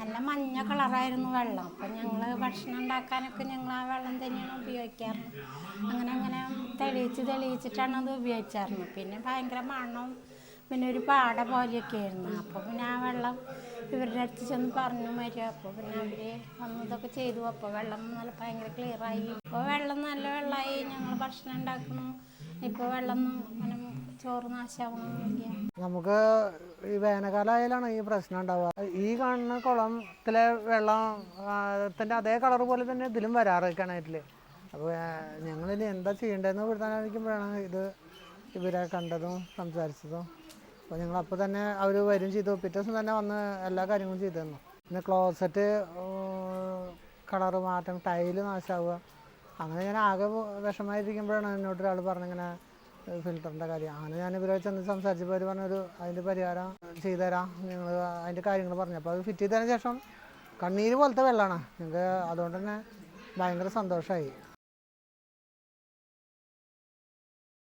നല്ല മഞ്ഞ കളറായിരുന്നു വെള്ളം. അപ്പം ഞങ്ങൾ ഭക്ഷണം ഉണ്ടാക്കാനൊക്കെ ഞങ്ങൾ ആ വെള്ളം തന്നെയാണ് ഉപയോഗിക്കാറ്. അങ്ങനെ അങ്ങനെ തെളിയിച്ച് തെളിയിച്ചിട്ടാണ് അത് ഉപയോഗിച്ചായിരുന്നു പിന്നെ ഭയങ്കര മണ്ണും പിന്നെ ഒരു പാട പോലെയൊക്കെ ആയിരുന്നു. അപ്പോൾ പിന്നെ ആ വെള്ളം ഇവരുടെ അടുത്ത് ചെന്ന് പറഞ്ഞു മരിക അപ്പോൾ പിന്നെ അവർ വന്ന് ഇതൊക്കെ ചെയ്തു. അപ്പോൾ വെള്ളം നല്ല ഭയങ്കര ക്ലിയറായി ഇപ്പോൾ വെള്ളം നല്ല വെള്ളമായി ഞങ്ങൾ ഭക്ഷണം ഉണ്ടാക്കുന്നു. ഇപ്പോൾ വെള്ളം അങ്ങനെ ചോറ് നമുക്ക് ഈ വേനൽക്കാലമായാലാണ് ഈ പ്രശ്നം ഉണ്ടാവുക. ഈ കാണുന്ന കുളത്തിലെ വെള്ളത്തിന്റെ അതേ കളർ പോലെ തന്നെ ഇതിലും വരാറ് കിണറ്റിൽ അപ്പോൾ ഇനി എന്താ ചെയ്യേണ്ടതെന്ന് തീരുമാനിക്കുമ്പോഴാണ് ഇത് ഇവരെ കണ്ടതും സംസാരിച്ചതും. അപ്പോൾ ഞങ്ങൾ അപ്പോൾ തന്നെ അവർ വരും ചെയ്തു. പിറ്റേ ദിവസം തന്നെ വന്ന് എല്ലാ കാര്യങ്ങളും ചെയ്തു തന്നു. പിന്നെ ക്ലോസറ്റ് കളറ് മാറ്റം ടൈൽ നാശമാവുക അങ്ങനെ ഞാൻ ആകെ വിഷമായിരിക്കുമ്പോഴാണ് എന്നോട് ഒരാൾ പറഞ്ഞിങ്ങനെ ഫിൽറ്ററിന്റെ കാര്യം. അങ്ങനെ ഞാൻ ഇവരെ ചെന്ന് സംസാരിച്ചപ്പോൾ അവർ പറഞ്ഞൊരു അതിന്റെ പരിഹാരം ചെയ്തു തരാം നിങ്ങൾ അതിന്റെ കാര്യങ്ങൾ പറഞ്ഞു. അപ്പോൾ അത് ഫിറ്റ് ചെയ്തതിന് ശേഷം കണ്ണീര് പോലത്തെ വെള്ളമാണ് ഞങ്ങൾക്ക് അതുകൊണ്ട് തന്നെ ഭയങ്കര സന്തോഷമായി